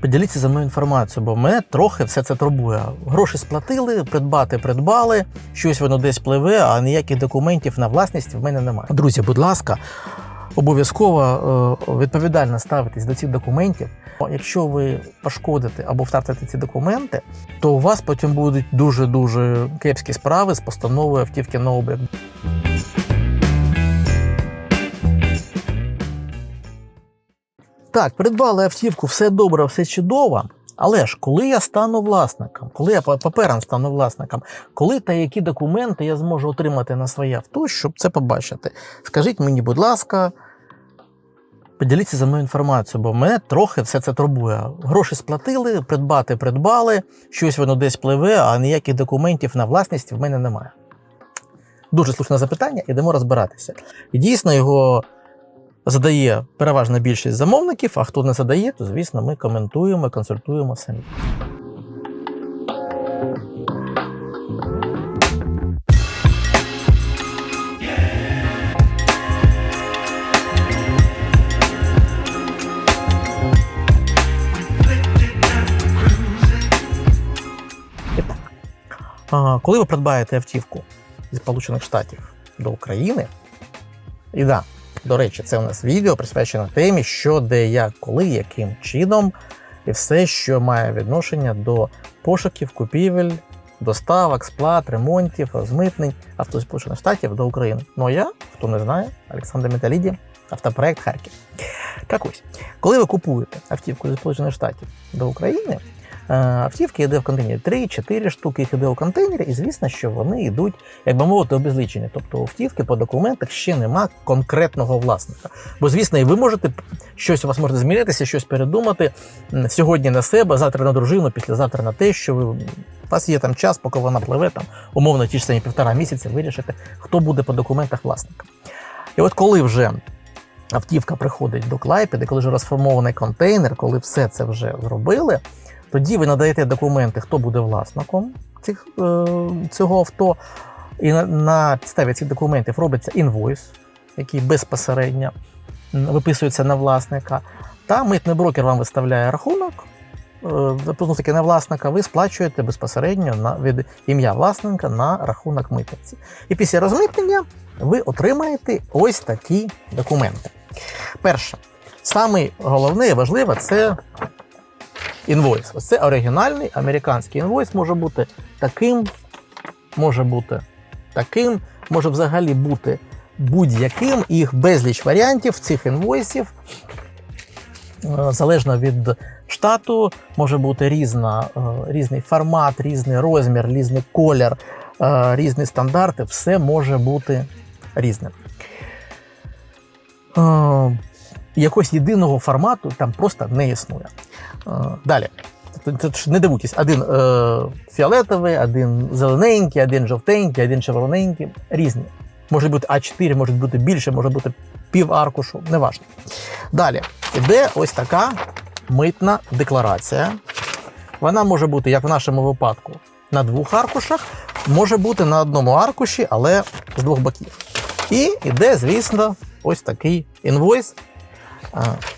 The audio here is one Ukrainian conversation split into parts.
Поділіться за мною інформацією, бо мене трохи все це турбує. Гроші сплатили, придбати придбали, щось воно десь пливе, а ніяких документів на власність в мене немає. Друзі, будь ласка, обов'язково е, відповідально ставитесь до цих документів. Якщо ви пошкодите або втратите ці документи, то у вас потім будуть дуже дуже кепські справи з постановою автівки на облік. Так, придбали автівку, все добре, все чудово. Але ж коли я стану власником, коли я по паперам стану власником, коли та які документи я зможу отримати на своє авто, щоб це побачити? Скажіть мені, будь ласка, поділіться за мною інформацією, бо мене трохи все це турбує. Гроші сплатили, придбати придбали, щось воно десь пливе, а ніяких документів на власність в мене немає. Дуже слушне запитання, ідемо розбиратися. І дійсно його задає переважна більшість замовників, а хто не задає, то звісно ми коментуємо, консультуємо самі. Коли ви придбаєте автівку зі Сполучених Штатів до України, і да, до речі, це у нас відео присвячено темі, що, де, як, коли, яким чином, і все, що має відношення до пошуків, купівель, доставок, сплат, ремонтів, розмитнень авто Сполучених Штатів до України. Ну а я, хто не знає, Олександр Металіді, автопроект Харків. Так ось, коли ви купуєте автівку зі Сполучених Штатів до України, автівки йде в контейнері 3-4 штуки, їх іде у контейнері, і звісно, що вони йдуть, як би мовити, обезлічені. Тобто автівки по документах ще нема конкретного власника. Бо, звісно, і ви можете щось у вас може змінитися, щось передумати сьогодні на себе, завтра на дружину, післязавтра на те, що ви. У вас є там час, поки вона пливе, там, умовно, ті ж самі півтора місяці вирішити, хто буде по документах власником. І от коли вже автівка приходить до Клайпеди, коли вже розформований контейнер, коли все це вже зробили, тоді ви надаєте документи, хто буде власником цих, е, цього авто. І на, на підставі цих документів робиться інвойс, який безпосередньо виписується на власника. Та митний брокер вам виставляє рахунок. е, таки на власника, ви сплачуєте безпосередньо на, від ім'я власника на рахунок митниці. І після розмитнення ви отримаєте ось такі документи. Перше, саме головне і важливе це інвойс. Ось це оригінальний американський інвойс може бути таким, може бути таким, може взагалі бути будь-яким. Їх безліч варіантів цих інвойсів. Е, Залежно від штату, може бути різна, е, різний формат, різний розмір, різний колір, е, різні стандарти. Все може бути різним. Якогось єдиного формату там просто не існує. Е, Далі. Не дивуйтесь, один е, фіолетовий, один зелененький, один жовтенький, один червоненький. Різні. Може бути А4, може бути більше, може бути пів аркушу, неважно. Далі іде ось така митна декларація. Вона може бути, як в нашому випадку, на двох аркушах, може бути на одному аркуші, але з двох боків. І йде, звісно, ось такий інвойс.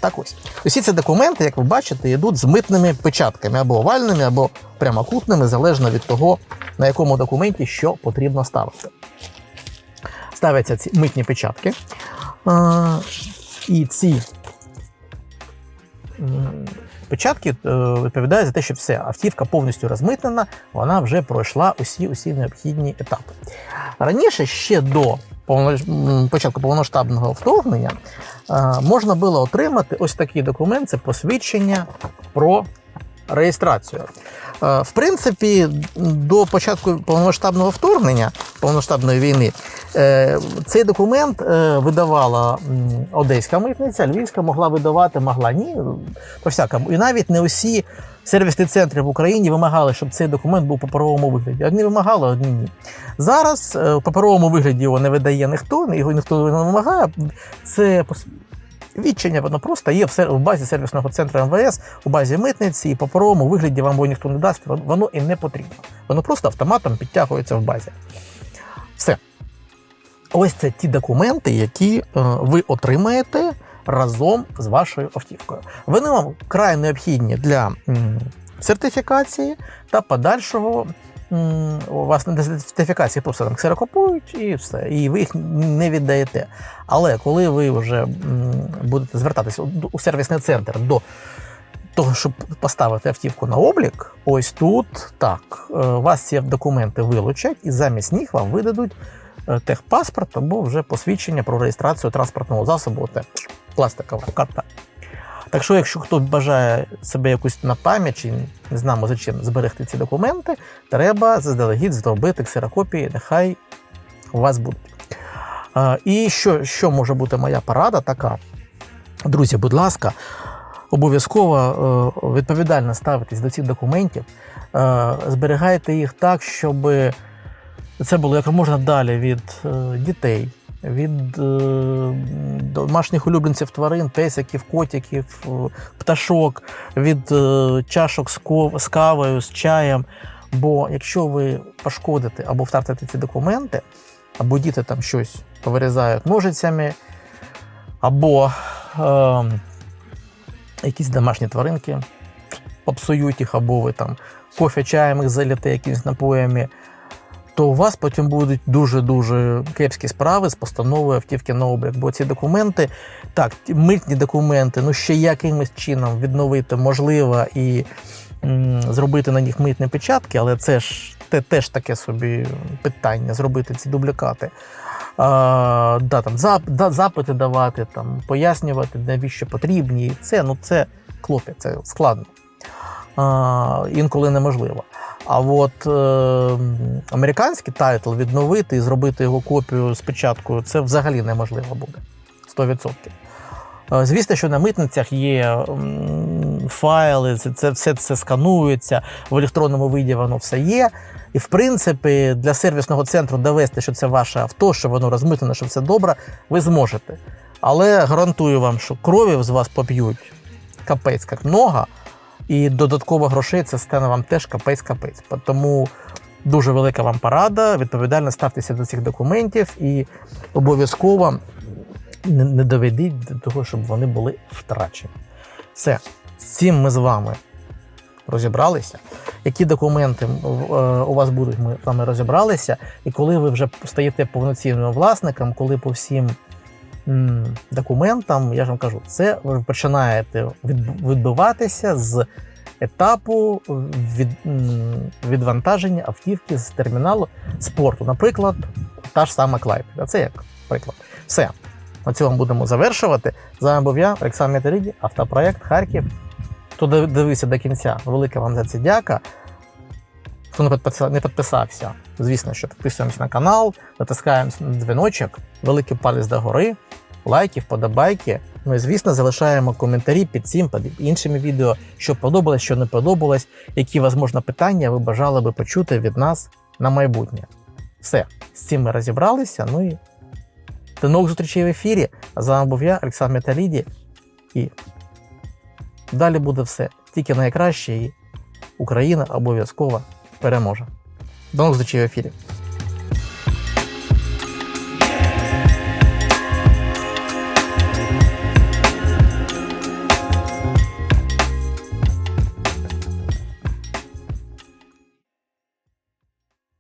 Так ось. Усі ці документи, як ви бачите, йдуть з митними печатками або овальними, або прямокутними, залежно від того, на якому документі що потрібно ставити. Ставляться ці митні печатки. І ці печатки е, відповідають за те, що все, автівка повністю розмитнена, вона вже пройшла усі, усі необхідні етапи. Раніше ще до початку повномасштабного вторгнення е, можна було отримати ось такий документ це посвідчення про реєстрацію. Е, В принципі, до початку повномасштабного вторгнення, повномасштабної війни, е, цей документ видавала одеська митниця, львівська могла видавати, могла ні, по всякому. І навіть не усі сервісні центри в Україні вимагали, щоб цей документ був у паперовому вигляді. Одні вимагали, одні ні. Зараз е, в паперовому вигляді його не видає ніхто, його ніхто не вимагає. Це Відчення воно просто є в базі сервісного центру МВС, у базі митниці, і паперовому вигляді вам його ніхто не дасть, воно і не потрібно. Воно просто автоматом підтягується в базі. Все. Ось це ті документи, які е, ви отримаєте разом з вашою автівкою. Вони вам край необхідні для сертифікації та подальшого. У вас не сертифікації просто там ксерокопують і все, і ви їх не віддаєте. Але коли ви вже будете звертатися у- у сервісний центр до того, щоб поставити автівку на облік, ось тут так, е, вас ці документи вилучать, і замість них вам видадуть е, техпаспорт або вже посвідчення про реєстрацію транспортного засобу, те пластикова карта. Так що, якщо хто бажає себе якусь на пам'ять чи не знаємо за чим зберегти ці документи, треба заздалегідь зробити ксерокопії, нехай у вас будуть. І що, що може бути моя порада така? Друзі, будь ласка, обов'язково е, відповідально ставитесь до цих документів, е, зберігайте їх так, щоб це було як можна далі від е, дітей, від е, домашніх улюбленців тварин, песиків, котиків, е, пташок, від е, чашок з кавою, з чаєм. Бо якщо ви пошкодите або втратите ці документи, або діти там щось повирізають ножицями, або е, якісь домашні тваринки попсують їх, або ви там кофе чаєм їх заліте якимись напоями, то у вас потім будуть дуже-дуже кепські справи з постановою автівки на облік. Бо ці документи, так, митні документи, ну ще якимось чином відновити можливо і м, зробити на них митні печатки, але це ж те, теж таке собі питання зробити ці дублікати. А, да, там, зап, да, запити давати, там, пояснювати, навіщо потрібні. І Це, ну, це клопіт, це складно. Інколи неможливо. А от е, американський тайтл відновити і зробити його копію з печаткою, це взагалі неможливо буде. 100%. Е, Звісно, що на митницях є файли, це, це все це сканується, в електронному виді воно все є. І, в принципі, для сервісного центру довести, що це ваше авто, що воно розмитнено, що все добре, ви зможете. Але гарантую вам, що крові з вас поп'ють капець як много, і додатково грошей це стане вам теж капець-капець. Тому дуже велика вам порада, відповідально ставтеся до цих документів і обов'язково не, доведіть до того, щоб вони були втрачені. Все, з цим ми з вами розібралися. Які документи е, у вас будуть, ми з вами розібралися. І коли ви вже стаєте повноцінним власником, коли по всім документам, я ж вам кажу, це ви починаєте відбуватися з етапу від, відвантаження автівки з терміналу спорту. Наприклад, та ж сама Клайпеда. Це як приклад. Все. На цьому будемо завершувати. З вами був я, Олександр Метериді, автопроект Харків. Хто див- дивився до кінця, велика вам за це дяка. Хто не підписав- не підписався, звісно, що підписуємося на канал, натискаємо на дзвіночок, великий палець догори, лайки, вподобайки. Ну і звісно, залишаємо коментарі під цим, під іншими відео, що подобалось, що не подобалось, які, можливо, питання ви бажали би почути від нас на майбутнє. Все, з цим ми розібралися. Ну і до нових зустрічей в ефірі. З вами був я, Олександр Металіді. І далі буде все. Тільки найкраще, і Україна обов'язково переможе. До нових зустрічей в ефірі.